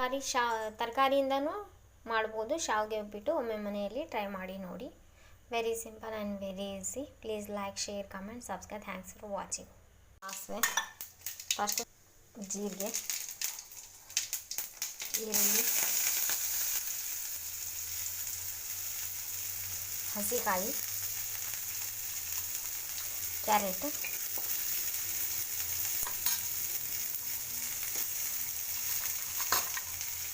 ತರಕಾರಿ ಶಾ, ತರಕಾರಿಯಿಂದನೂ ಮಾಡ್ಬೋದು. ಶಾವಿಗೆ ಉಪ್ಪಿಟ್ಟು ಒಮ್ಮೆ ಮನೆಯಲ್ಲಿ ಟ್ರೈ ಮಾಡಿ ನೋಡಿ. Very simple and very easy please like share comment subscribe thanks for watching ಸಾಸಿವೆ ಫಸ್ಟ್ ಜೀರಿಗೆ, ಈರುಳ್ಳಿ, ಹಸಿಕಾಯಿ, ಕ್ಯಾರೆಟ್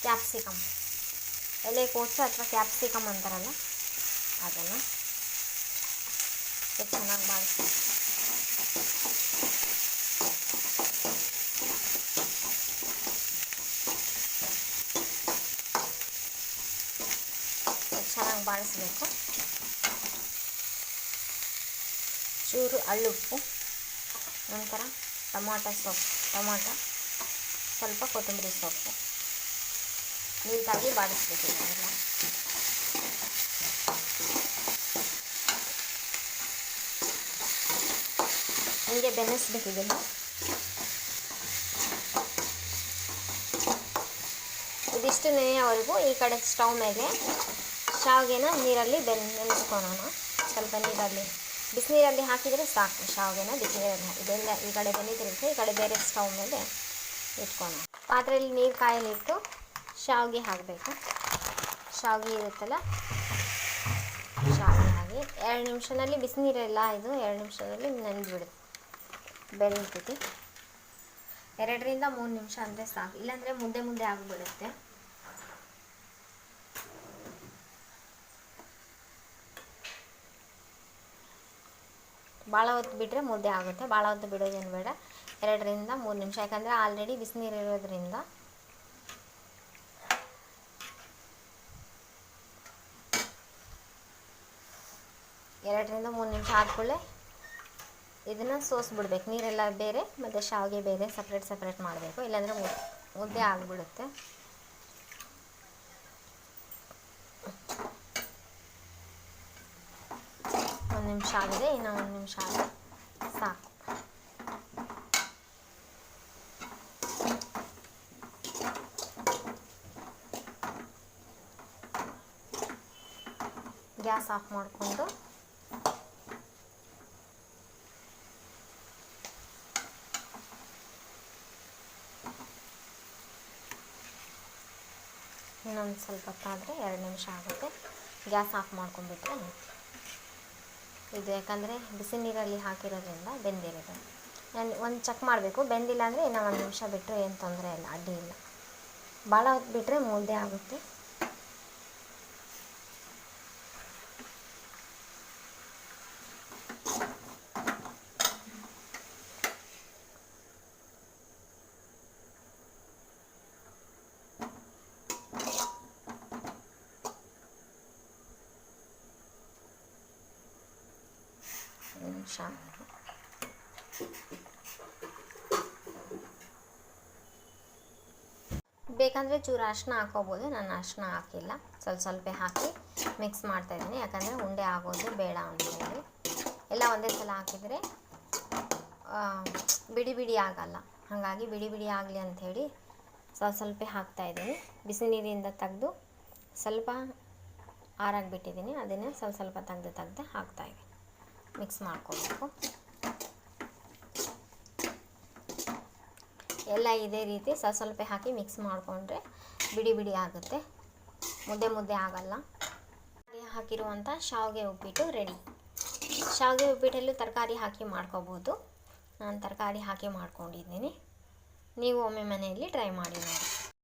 ಕ್ಯಾಪ್ಸಿಕಮ್ ಎಲೆಕೋಸು ಅಥವಾ ಕ್ಯಾಪ್ಸಿಕಮ್ ಅಂತಾರಲ್ಲ ಅದನ್ನು ಚೆನ್ನಾಗಿ ಬಾಳಿಸಿ ಚೆನ್ನಾಗಿ ಬಾಳಿಸ್ಬೇಕು ಚೂರು ಅಳ್ಳುಪ್ಪು ನಂತರ ಟೊಮಾಟೊ ಸೊಪ್ಪು ಟೊಮಾಟೊ ಸ್ವಲ್ಪ ಕೊತ್ತಂಬರಿ ಸೊಪ್ಪು ನೀಟಾಗಿ ಬಾಡಿಸ್ಬೇಕು ಇದನ್ನೆಲ್ಲ ಹೀಗೆ ಬೆನೆಸ್ಬೇಕು ಇದನ್ನು. ಇದಿಷ್ಟು ನೆನೆಯವರೆಗೂ ಈ ಕಡೆ ಸ್ಟವ್ ಮೇಲೆ ಶಾವಿಗೆನ ನೀರಲ್ಲಿ ಬೆನ್ ನೆನೆಸ್ಕೊಳೋಣ ಸ್ವಲ್ಪ ನೀರಲ್ಲಿ, ಬಿಸಿನೀರಲ್ಲಿ ಹಾಕಿದರೆ ಸಾಕು ಶಾವಿಗೆನ, ಬಿಸಿನೀರಲ್ಲಿ ಇದೆಲ್ಲ ಈ ಕಡೆ ಬೆನೀತಿರುತ್ತೆ ಈ ಕಡೆ ಬೇರೆ ಸ್ಟವ್ ಮೇಲೆ ಇಟ್ಕೊಳೋಣ ಪಾತ್ರೆಯಲ್ಲಿ ನೀರು ಕಾಯಲಿಟ್ಟು ಶಾವಿಗೆ ಹಾಕಬೇಕು. ಶಾವಿಗೆ ಇರುತ್ತಲ್ಲ? ಶಾವಿಗೆ ಹಾಕಿ ಎರಡು ನಿಮಿಷದಲ್ಲಿ ಬಿಸಿನೀರೆಲ್ಲ ಇದು ಎರಡು ನಿಮಿಷದಲ್ಲಿ ನೆನೆದ್ಬಿಡುತ್ತೆ. ಬೆರೀತೈತಿ ಎರಡರಿಂದ ಮೂರು ನಿಮಿಷ ಅಂದರೆ ಸಾಕು. ಇಲ್ಲಾಂದರೆ ಮುದ್ದೆ ಮುದ್ದೆ ಆಗಿಬಿಡುತ್ತೆ. ಭಾಳ ಹೊತ್ತು ಬಿಟ್ಟರೆ ಮುದ್ದೆ ಆಗುತ್ತೆ. ಭಾಳ ಹೊತ್ತು ಬಿಡೋದೇನು ಬೇಡ. ಎರಡರಿಂದ ಮೂರು ನಿಮಿಷ. ಯಾಕಂದರೆ ಆಲ್ರೆಡಿ ಬಿಸಿನೀರು ಇರೋದ್ರಿಂದ ಎರಡರಿಂದ ಮೂರು ನಿಮಿಷ ಆದ್ಕೊಳ್ಳೆ ಇದನ್ನು ಸೋಸ್ಬಿಡ್ಬೇಕು. ನೀರೆಲ್ಲ ಬೇರೆ, ಮತ್ತು ಶಾವಿಗೆ ಬೇರೆ ಸಪ್ರೇಟ್ ಸಪ್ರೇಟ್ ಮಾಡಬೇಕು. ಇಲ್ಲಾಂದರೆ ಮುದ್ದೆ ಆಗಿಬಿಡುತ್ತೆ. ಒಂದು ನಿಮಿಷ ಆಗಿದೆ, ಇನ್ನೂ ಒಂದು ನಿಮಿಷ ಆಗಿದೆ ಸಾಕು. ಗ್ಯಾಸ್ ಆಫ್ ಮಾಡಿಕೊಂಡು ಇನ್ನೊಂದು ಸ್ವಲ್ಪ ಹೊತ್ತಾದರೆ ಎರಡು ನಿಮಿಷ ಆಗುತ್ತೆ. ಗ್ಯಾಸ್ ಆಫ್ ಮಾಡ್ಕೊಂಡ್ಬಿಟ್ರೆ ಇದು ಯಾಕಂದರೆ ಬಿಸಿ ನೀರಲ್ಲಿ ಹಾಕಿರೋದ್ರಿಂದ ಬೆಂದಿರೋದು ನಾನು ಒಂದು ಚೆಕ್ ಮಾಡಬೇಕು. ಬೆಂದಿಲ್ಲ ಅಂದರೆ ಇನ್ನೂ ಒಂದು ನಿಮಿಷ ಬಿಟ್ಟರೆ ಏನು ತೊಂದರೆ ಇಲ್ಲ. ಅಡ್ಡಿ ಇಲ್ಲ. ಭಾಳ ಹೊತ್ತು ಬಿಟ್ಟರೆ ಮುದ್ದೆ ಆಗುತ್ತೆ. ನಿಮಿಷ ಬೇಕಂದರೆ ಚೂರು ಅರಿಶಿನ ಹಾಕೋಬೋದು. ನಾನು ಅರ್ಶಿನ ಹಾಕಿಲ್ಲ. ಸ್ವಲ್ಪ ಸ್ವಲ್ಪ ಹಾಕಿ ಮಿಕ್ಸ್ ಮಾಡ್ತಾ ಇದ್ದೀನಿ. ಯಾಕಂದರೆ ಉಂಡೆ ಆಗೋದು ಬೇಡ ಅಂತೇಳಿ ಎಲ್ಲ ಒಂದೇ ಸಲ ಹಾಕಿದರೆ ಬಿಡಿ ಬಿಡಿ ಆಗಲ್ಲ. ಹಾಗಾಗಿ ಬಿಡಿ ಬಿಡಿ ಆಗಲಿ ಅಂಥೇಳಿ ಸ್ವಲ್ಪ ಸ್ವಲ್ಪ ಹಾಕ್ತಾಯಿದ್ದೀನಿ ಬಿಸಿ ನೀರಿಂದ ತೆಗೆದು ಸ್ವಲ್ಪ ಆರಾಗಿಬಿಟ್ಟಿದ್ದೀನಿ. ಅದನ್ನೇ ಸ್ವಲ್ಪ ಸ್ವಲ್ಪ ತೆಗೆದು ತೆಗ್ದು ಹಾಕ್ತಾಯಿದ್ದೀನಿ ಮಿಕ್ಸ್ ಮಾಡ್ಕೋಬೇಕು. ಎಲ್ಲ ಇದೇ ರೀತಿ ಸ್ವಲ್ಪ ಸ್ವಲ್ಪ ಹಾಕಿ ಮಿಕ್ಸ್ ಮಾಡಿಕೊಂಡ್ರೆ ಬಿಡಿ ಬಿಡಿ ಆಗುತ್ತೆ. ಮುದ್ದೆ ಮುದ್ದೆ ಆಗಲ್ಲ. ಹಾಕಿರುವಂಥ ಶಾವಿಗೆ ಉಪ್ಪಿಟ್ಟು ರೆಡಿ. ಶಾವಿಗೆ ಉಪ್ಪಿಟ್ಟಲ್ಲೂ ತರಕಾರಿ ಹಾಕಿ ಮಾಡ್ಕೋಬೋದು. ನಾನು ತರಕಾರಿ ಹಾಕಿ ಮಾಡ್ಕೊಂಡಿದ್ದೀನಿ. ನೀವು ಒಮ್ಮೆ ಮನೆಯಲ್ಲಿ ಟ್ರೈ ಮಾಡಿ ನೋಡಿ.